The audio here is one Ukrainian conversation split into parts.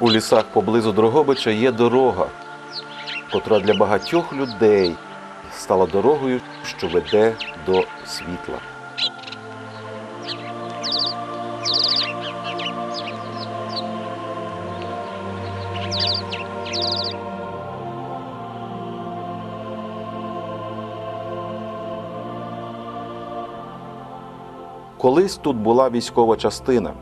У лісах поблизу Дрогобича є дорога, котра для багатьох людей стала дорогою, що веде до світла. Колись тут була військова частина.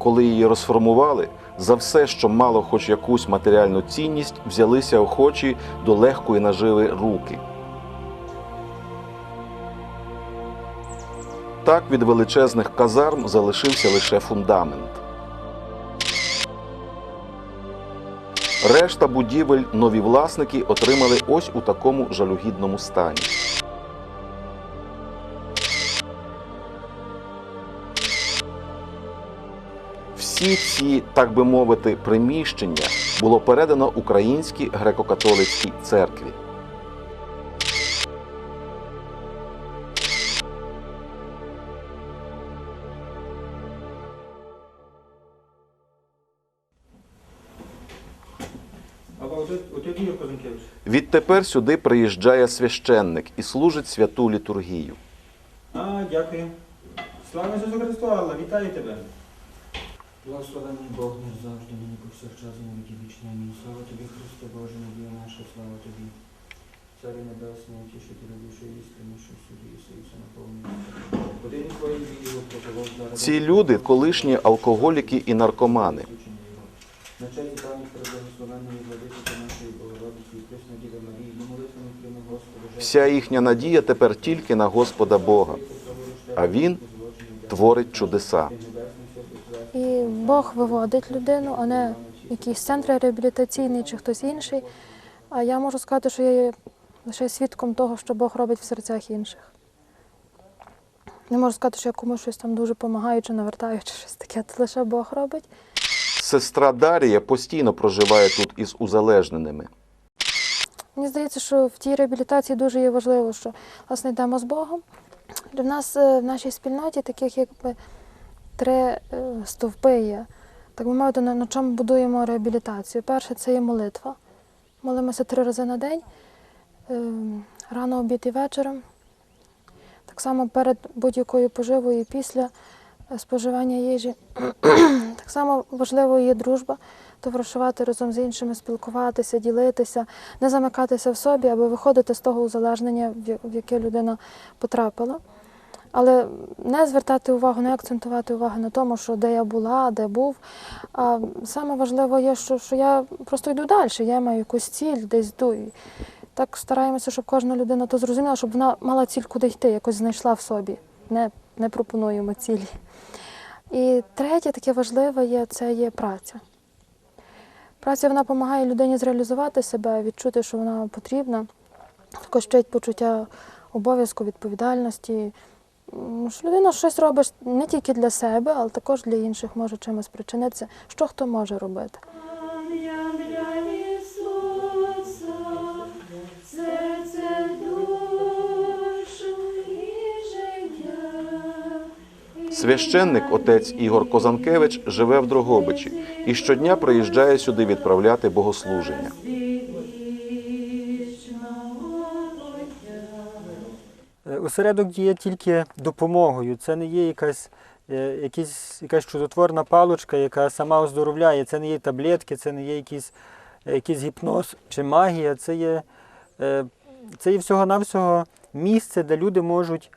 Коли її розформували, за все, що мало хоч якусь матеріальну цінність, взялися охочі до легкої наживи руки. Так від величезних казарм залишився лише фундамент. Решта будівель нові власники отримали ось у такому жалюгідному стані. Всі ці, так би мовити, приміщення було передано Українській греко-католицькій церкві. Відтепер сюди приїжджає священник і служить святу літургію. А, дякую. Слава Ісусу Христу, Алла, вітаю тебе. Благословений Бог наш завжди, нині повсякчас і на віки вічні. Амінь. Слава тобі, Христе Боже, надія наша, слава тобі. Царі небесний, утішителю душі істини, що суді наповнює. Твоїй віру, проповов. Ці люди колишні алкоголіки і наркомани. На честь пам'ять преблагословенної владичиці нашої Богородиці і Пресної Діви Марії, і молитвами прийми Господа. Вся їхня надія тепер тільки на Господа Бога, а Він творить чудеса. І Бог виводить людину, а не якийсь центр реабілітаційний чи хтось інший. А я можу сказати, що я є лише свідком того, що Бог робить в серцях інших. Не можу сказати, що я комусь щось там дуже допомагаю чи навертаю, чи щось таке. Це лише Бог робить. Сестра Дарія постійно проживає тут із узалежненими. Мені здається, що в тій реабілітації дуже є важливо, що власне йдемо з Богом. Для нас е, в нашій спільноті таких якби три е, стовпи є. Так би мовити, на, чому будуємо реабілітацію. Перше це є молитва. Молимося три рази на день, е, рано, обід і вечором. Так само перед будь-якою поживою і після е, споживання їжі. так само важливою є дружба, товаришувати разом з іншими, спілкуватися, ділитися, не замикатися в собі, аби виходити з того узалежнення, в яке людина потрапила. Але не звертати увагу, не акцентувати увагу на тому, що де я була, де був. А саме важливо є, що, що я просто йду далі, я маю якусь ціль, десь йду. І так стараємося, щоб кожна людина то зрозуміла, щоб вона мала ціль, куди йти, якось знайшла в собі. Не, не пропонуємо цілі. І третє таке важливе є це є праця. Праця вона допомагає людині зреалізувати себе, відчути, що вона потрібна. Також вчить почуття обов'язку, відповідальності. Що людина щось робить не тільки для себе, але також для інших може чимось причинитися. Що хто може робити? Священник отець Ігор Козанкевич живе в Дрогобичі і щодня приїжджає сюди відправляти богослуження. Осередок є тільки допомогою. Це не є якась, е, якісь, якась чудотворна паличка, яка сама оздоровляє. Це не є таблетки, це не є якийсь, е, якийсь гіпноз чи магія. Це є, е, це є всього-навсього місце, де люди можуть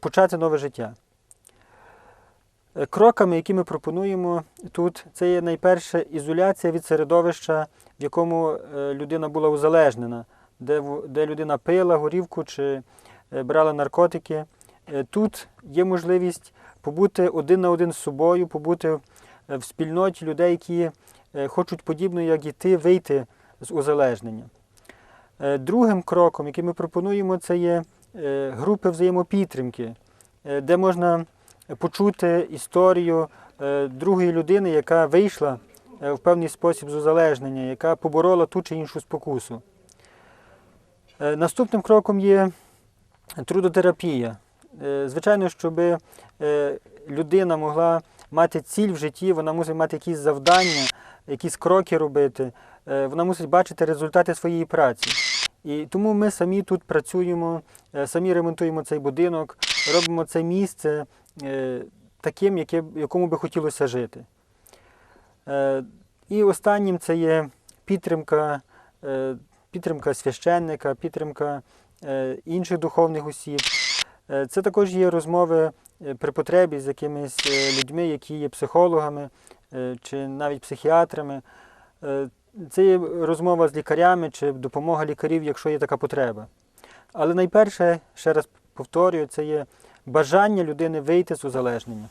почати нове життя. Кроками, які ми пропонуємо тут, це є найперше ізоляція від середовища, в якому людина була узалежнена, де, де людина пила горівку чи е, брала наркотики. Е, Тут є можливість побути один на один з собою, побути е, в спільноті людей, які хочуть подібно, як і ти, вийти з узалежнення. Другим кроком, який ми пропонуємо, це є групи взаємопідтримки, де можна почути історію другої людини, яка вийшла в певний спосіб з узалежнення, яка поборола ту чи іншу спокусу. Наступним кроком є трудотерапія. Е, Звичайно, щоб людина могла мати ціль в житті, вона мусить мати якісь завдання, якісь кроки робити. Е, Вона мусить бачити результати своєї праці. І тому ми самі тут працюємо, е, самі ремонтуємо цей будинок, робимо це місце е, таким, якому би хотілося жити. Е, І останнім це є підтримка, е, підтримка священника, підтримка е, інших духовних осіб. Е, Це також є розмови е, при потребі з якимись е, людьми, які є психологами е, чи навіть психіатрами. Е, Це є розмова з лікарями чи допомога лікарів, якщо є така потреба. Але найперше, ще раз повторюю, це є бажання людини вийти з узалежнення.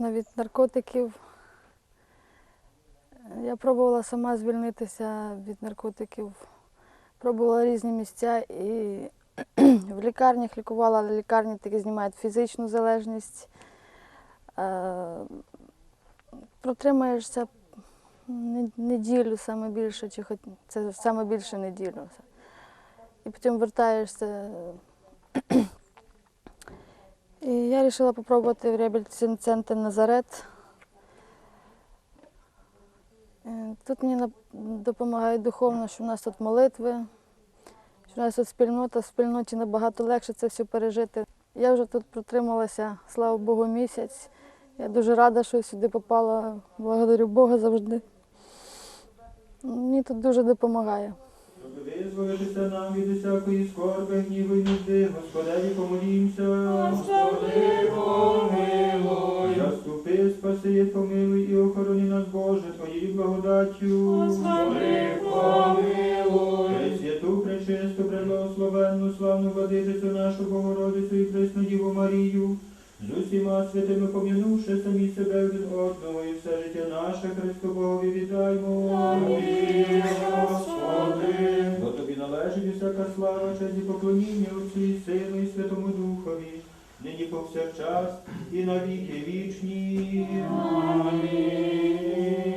Залежна від наркотиків. Я пробувала сама звільнитися від наркотиків. Пробувала різні місця і в лікарнях лікувала, але лікарні таки знімають фізичну залежність. Е, Протримаєшся неділю саме більше, чи хоч це саме більше неділю. І потім вертаєшся. І я вирішила спробувати в реабілітаційний центр Назарет. Е, Тут мені допомагає духовно, що в нас тут молитви, що в нас тут спільнота, в спільноті набагато легше це все пережити. Я вже тут протрималася, слава Богу, місяць. Я дуже рада, що сюди попала. Благодарю Бога завжди. Мені тут дуже допомагає. Визволитися нам від усякої скорби, гніву і нужди, Господеві помолімся. Господи, помилуй. Заступи, спаси, помилуй і охорони нас, Боже, Твоєю благодаттю. Господи, помилуй. Пресвяту, пречисту, преблагословенну, славну владичицю нашу Богородицю і пресну Діву Марію, з усіма святими пом'янувши самі себе від одного і все життя наше Христу Богові віддаймо. Амінь, Господи. Бо тобі належить усяка слава, честь і поклоніння Отцю і Сину і Святому Духові, нині повсякчас і на віки вічні. Амінь.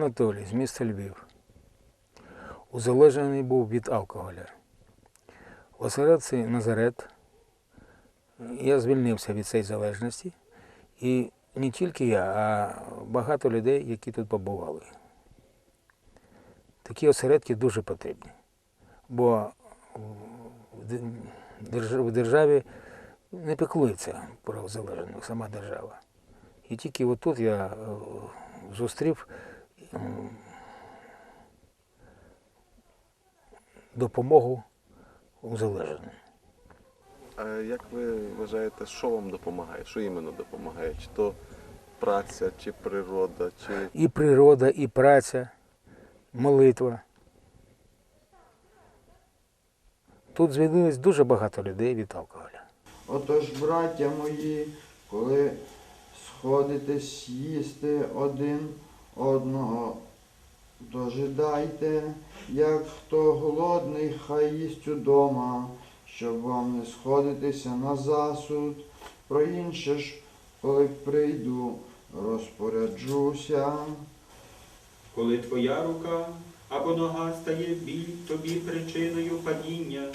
Анатолій з міста Львів. Узалежений був від алкоголя. В осередці Назарет я звільнився від цієї залежності. І не тільки я, а багато людей, які тут побували. Такі осередки дуже потрібні. Бо в де- держ- в державі не піклується про залежних, сама держава. І тільки отут я е, зустрів допомогу узалежненим. А як ви вважаєте, що вам допомагає? Що іменно допомагає? Чи то праця, чи природа, чи І природа, і праця, молитва. Тут звільнилось дуже багато людей від алкоголя. Отож, браття мої, коли сходитесь їсти один одного, дожидайте, як хто голодний, хай їсть удома, щоб вам не сходитися на засуд. Про інше ж, коли прийду, розпоряджуся. Коли твоя рука або нога стає біль тобі причиною падіння,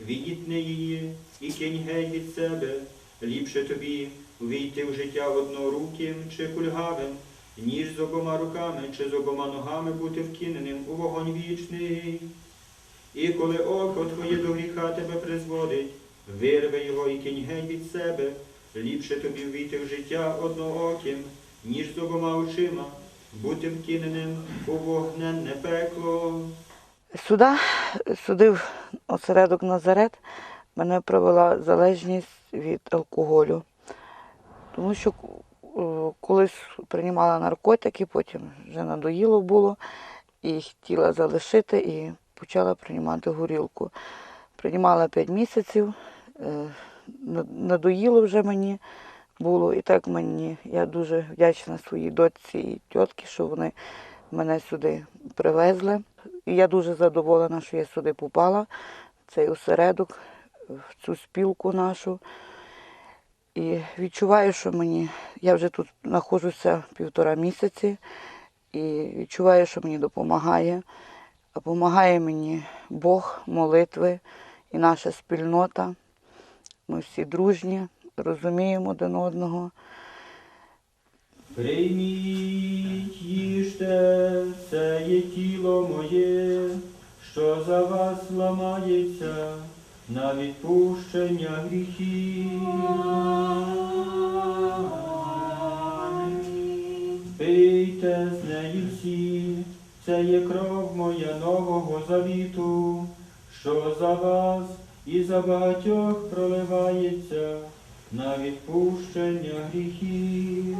відітни її і кинь геть від себе, Ліпше тобі увійти в життя одноруким чи кульгавим, ніж з обома руками чи з обома ногами бути вкиненим у вогонь вічний. І коли око твоє до гріха тебе призводить, вирви його і кинь геть від себе, ліпше тобі ввійти в життя однооким, ніж з обома очима, бути вкиненим у вогненне пекло. Сюди судив осередок Назарет, мене привела залежність від алкоголю. Тому що колись приймала наркотики, потім вже надоїло було і хотіла залишити і почала приймати горілку. Приймала 5 місяців, е, надоїло вже мені було. І так мені, я дуже вдячна своїй дочці і тітки, що вони мене сюди привезли. І я дуже задоволена, що я сюди попала, цей осередок, в цю спілку нашу. І відчуваю, що мені, я вже тут знаходжуся півтора місяці, і відчуваю, що мені допомагає. Допомагає мені Бог, молитви і наша спільнота. Ми всі дружні, розуміємо один одного. Прийміть, їжте, це є тіло моє, що за вас ламається на відпущення гріхів. Пийте з неї всі, це є кров моя нового завіту, що за вас і за багатьох проливається на відпущення гріхів.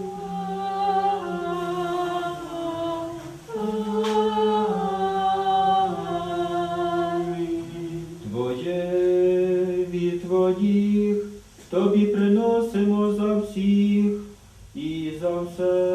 Твоїх тобі приносимо за всіх і за все.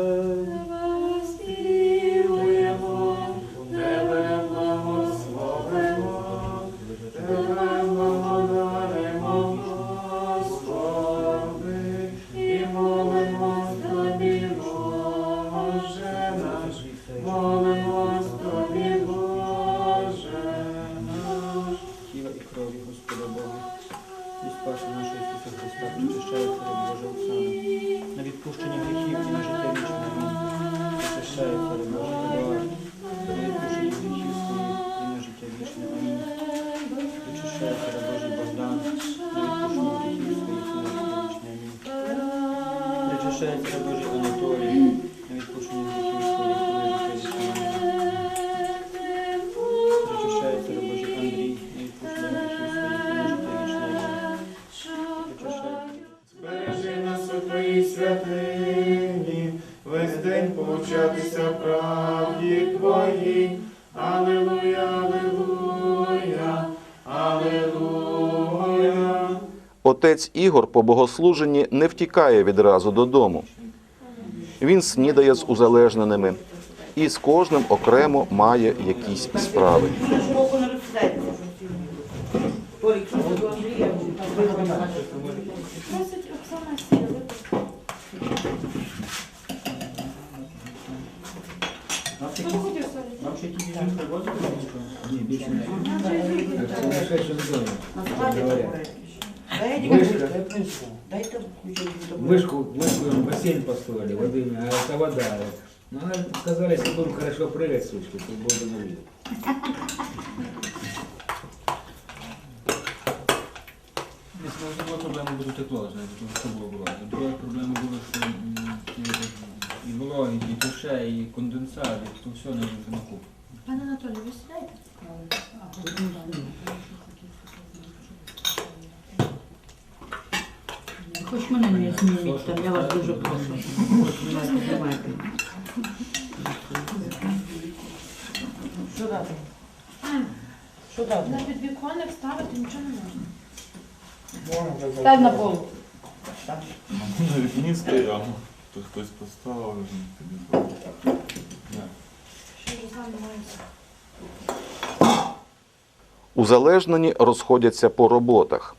Lütfen kabul. Отець Ігор по богослуженні не втікає відразу додому. Він снідає з узалежненими і з кожним окремо має якісь справи. Просить Оксана сіли. Вам ще Що якісь- хотів солі? Вам ще якісь жінки привозили чи нічого? Ні, більше не. Вышку, вышку, бассейн построили, воды, а это вода. Ну, она сказали, если будем хорошо прыгать с вышки, то буду на видео. Десь може була проблема буде тепло, знаєте, тому що було було. Друга проблема була, що м, і вологі, і душе, і конденсат, і то все не вже на купу. Пане Анатолій, ви сідаєте? Хоч мене не зніміть, там я вас дуже прошу. Давайте. Що дати? Що дати? На підвіконник ставити нічого не можна. Стань на пол. Не стояв, то хтось поставив. Сам мається. Узалежнені розходяться по роботах.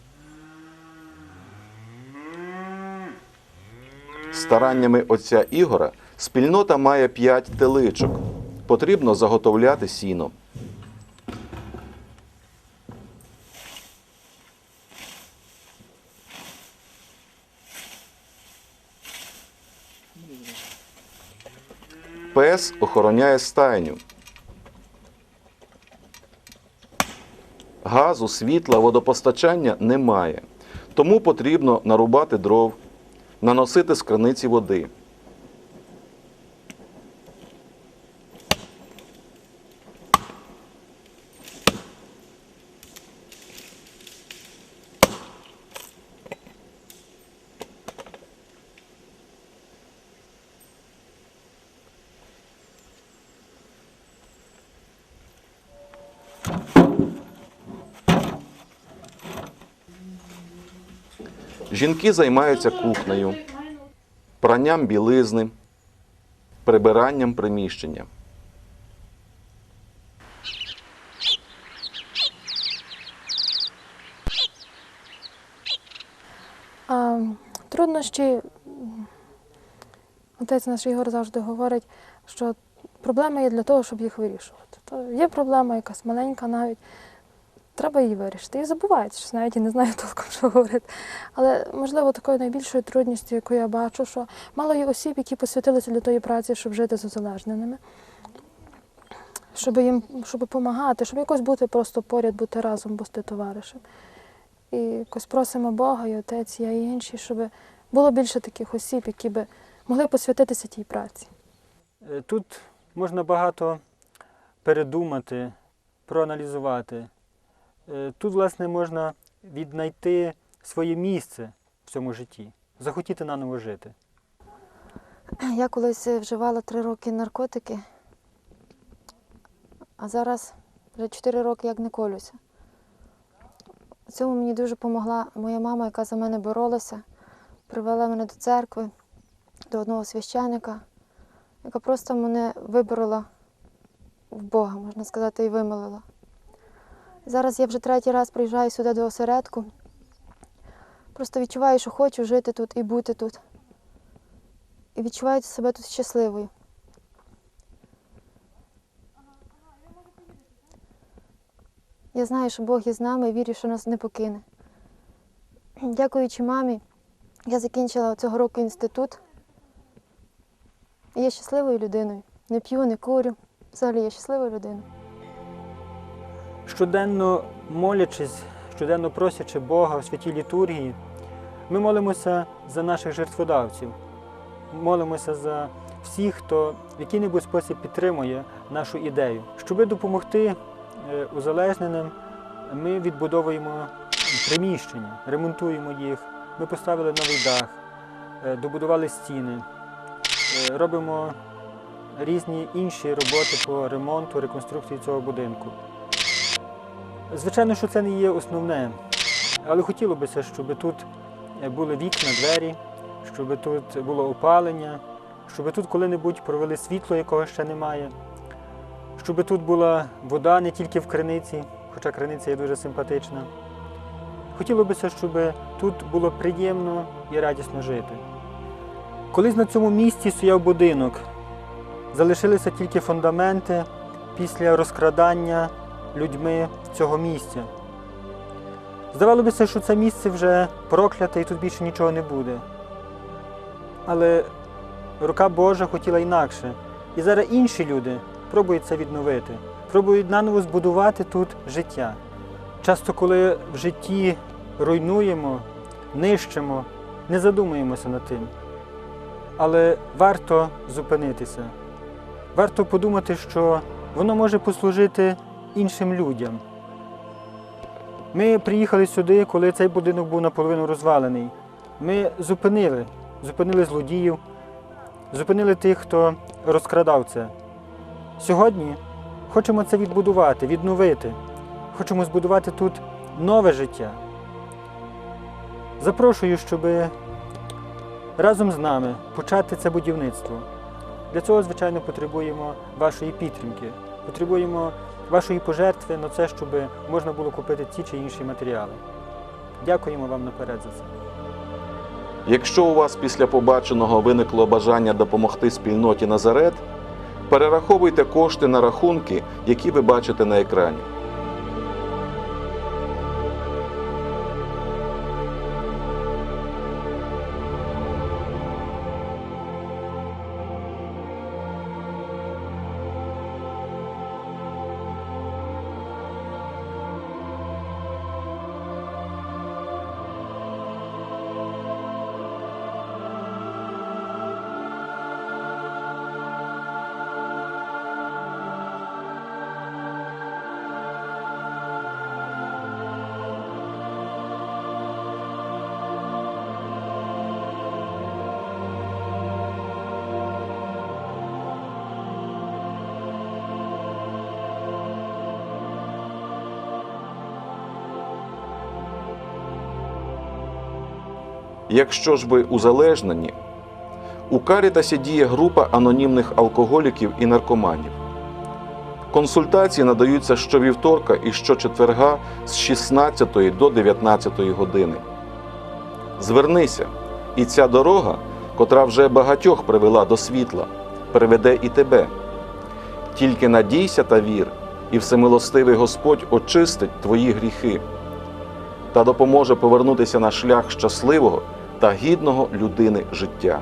Стараннями отця Ігора спільнота має п'ять теличок. Потрібно заготовляти сіно. Пес охороняє стайню. Газу, світла, водопостачання немає. Тому потрібно нарубати дров, наносити з криниці води. Жінки займаються кухнею, пранням білизни, прибиранням приміщення. А труднощі, отець наш Ігор завжди говорить, що проблеми є для того, щоб їх вирішувати. То є проблема якась маленька навіть, треба її вирішити. І забувається, що навіть і не знаю толком, що говорити. Але, можливо, такою найбільшою трудністю, яку я бачу, що мало є осіб, які посвятилися для тої праці, щоб жити з узалежненими. Щоб їм щоб допомагати, щоб якось бути просто поряд, бути разом, бути товаришем. І якось просимо Бога, і отець, я і інші, щоб було більше таких осіб, які би могли посвятитися тій праці. Е, Тут можна багато передумати, проаналізувати. Е, Тут, власне, можна віднайти своє місце в цьому житті, захотіти наново жити. Я колись вживала три роки наркотики, а зараз вже чотири роки як не колюся. Цьому мені дуже допомогла моя мама, яка за мене боролася, привела мене до церкви, до одного священика, яка просто мене виборола в Бога, можна сказати, і вимолила. Зараз я вже третій раз приїжджаю сюди до осередку. Просто відчуваю, що хочу жити тут і бути тут і відчуваю себе тут щасливою. Я знаю, що Бог є з нами і вірю, що нас не покине. Дякуючи мамі, я закінчила цього року інститут. Є щасливою людиною. Не п'ю, не курю. Взагалі я щаслива людина. Щоденно молячись, щоденно просячи Бога в святій літургії, ми молимося за наших жертводавців, молимося за всіх, хто в який-небудь спосіб підтримує нашу ідею. Щоби допомогти е, узалежненим, ми відбудовуємо приміщення, ремонтуємо їх. Ми поставили новий дах, е, добудували стіни, е, робимо різні інші роботи по ремонту, реконструкції цього будинку. Звичайно, що це не є основне, але хотіло б, щоб тут були вікна, двері, щоб тут було опалення, щоб тут коли-небудь провели світло, якого ще немає, щоб тут була вода не тільки в криниці, хоча криниця є дуже симпатична. Хотіло б, щоб тут було приємно і радісно жити. Колись на цьому місці стояв будинок, залишилися тільки фундаменти після розкрадання людьми цього місця. Здавалося, що це місце вже прокляте і тут більше нічого не буде. Але рука Божа хотіла інакше. І зараз інші люди пробують це відновити, пробують наново збудувати тут життя. Часто, коли в житті руйнуємо, нищимо, не задумуємося над тим. Але варто зупинитися. Варто подумати, що воно може послужити іншим людям. Ми приїхали сюди, коли цей будинок був наполовину розвалений. Ми зупинили, зупинили злодіїв, зупинили тих, хто розкрадав це. Сьогодні хочемо це відбудувати, відновити. Хочемо збудувати тут нове життя. Запрошую, щоб разом з нами почати це будівництво. Для цього, звичайно, потребуємо вашої підтримки, потребуємо вашої пожертви на це, щоб можна було купити ті чи інші матеріали. Дякуємо вам наперед за це. Якщо у вас після побаченого виникло бажання допомогти спільноті Назарет, перераховуйте кошти на рахунки, які ви бачите на екрані. Якщо ж ви узалежнені, у Карітасі діє група анонімних алкоголіків і наркоманів. Консультації надаються щовівторка і щочетверга з 16 до 19 години. Звернися, і ця дорога, котра вже багатьох привела до світла, приведе і тебе. Тільки надійся та вір, і всемилостивий Господь очистить твої гріхи та допоможе повернутися на шлях щасливого та гідного людини життя.